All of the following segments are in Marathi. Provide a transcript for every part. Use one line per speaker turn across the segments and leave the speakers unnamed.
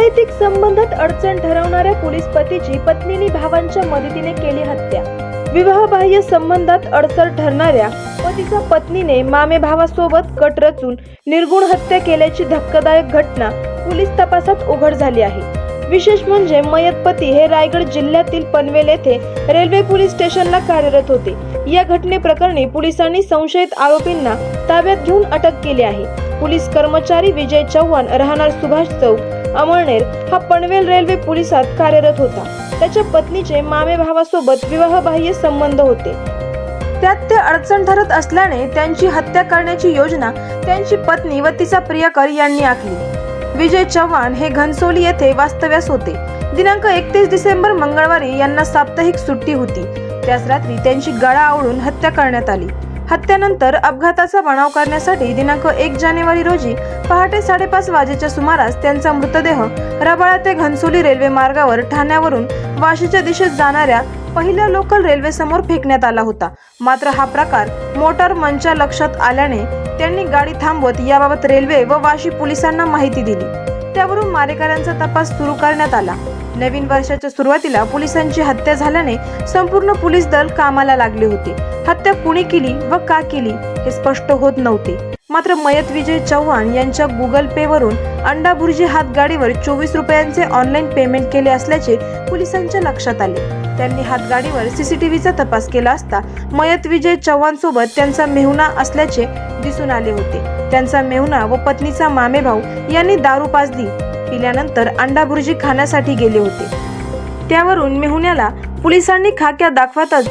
अनैतिक संबंधात अडचण ठरवणाऱ्या पोलीस पतीची पत्नीने भावांच्या मदतीने केली हत्या. विवाहबाह्य संबंधात अडचण ठरणाऱ्या पतीच्या पत्नीने मामे भावासोबत कट रचून निर्गुण हत्या केल्याची धक्कादायक घटना पोलीस तपासात उघड झाली आहे. विशेष म्हणजे मयत पती हे रायगड जिल्ह्यातील पनवेल येथे रेल्वे पोलीस स्टेशनला कार्यरत होते. या घटनेप्रकरणी पोलिसांनी संशयित आरोपींना ताब्यात घेऊन अटक केली आहे. पोलीस कर्मचारी विजय चव्हाण राहणार सुभाष चौक अमळनेर हा पनवेल रेल्वे पोलिसात कार्यरत होता. त्याच्या पत्नीचे मामे भावासोबत विवाहबाह्य संबंध होते. त्यात ते अडचण ठरत असल्याने त्यांची हत्या करण्याची योजना त्यांची पत्नी व तिचा प्रियकर यांनी आखली. विजय चव्हाण हे घनसोली येथे वास्तव्यास होते. दिनांक एकतीस डिसेंबर मंगळवारी यांना साप्ताहिक सुट्टी होती. त्याच रात्री त्यांची गळा आवळून हत्या करण्यात आली. हत्यानंतर अपघाताचा बनाव करण्यासाठी दिनांक एक जानेवारी रोजी पहाटे साडेपाच वाजेच्या सुमारास त्यांचा मृतदेह रबाळा ते घनसोली रेल्वे मार्गावर ठाण्यावरून वाशीच्या दिशेत जाणाऱ्या पहिल्या लोकल रेल्वे समोर फेकण्यात आला होता. मात्र हा प्रकार मोटार मंचा लक्षात आल्याने त्यांनी गाडी थांबवत याबाबत रेल्वे व वाशी पोलिसांना माहिती दिली. त्यावरून मारेकऱ्यांचा तपास सुरू करण्यात आला. नवीन वर्षाच्या सुरुवातीला पोलिसांची हत्या झाल्याने संपूर्ण पोलीस दल कामाला लागले होते. हत्या कुणी केली व का केली हे स्पष्ट होत नव्हते. मात्र मयत विजय चव्हाण यांच्या गुगल पे वरून अंडा भुर्जी हातगाडीवर चोवीस रुपयांचे ऑनलाईन पेमेंट केले असल्याचे पोलिसांच्या लक्षात आले. त्यांनी हातगाडीवर सीसीटीव्हीचा तपास केला असता मयत विजय चव्हाण सोबत त्यांचा मेहुणा असल्याचे दिसून आले होते. त्यांचा मेहुणा व पत्नीचा मामेभाऊ यांनी दारू पाजली पिल्यानंतर अंडा भुर्जी खाण्यासाठी गेले होते. त्यावरून मेहुण्याला पोलिसांनी खाक्या दाखवतच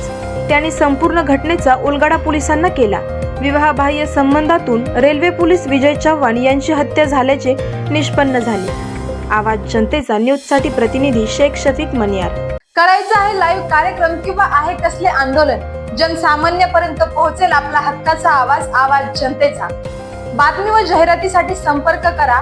त्यांनी संपूर्ण घटनेचा उलगडा पोलिसांना केला. विवाहबाह्य संबंधातून रेल्वे पोलीस विजय चव्हाण यांची हत्या झाल्याचे निष्पन्न झाले. आवाज जनतेचा न्यूजसाठी प्रतिनिधी शेख शफीक मनियार.
करायचं आहे लाईव्ह कार्यक्रम किंवा आहे कसले आंदोलन? जनसामान्यपर्यंत पोहोचेल आपला हक्काचा आवाज आवाज जनतेचा. बातमी व जाहिरातीसाठी संपर्क करा.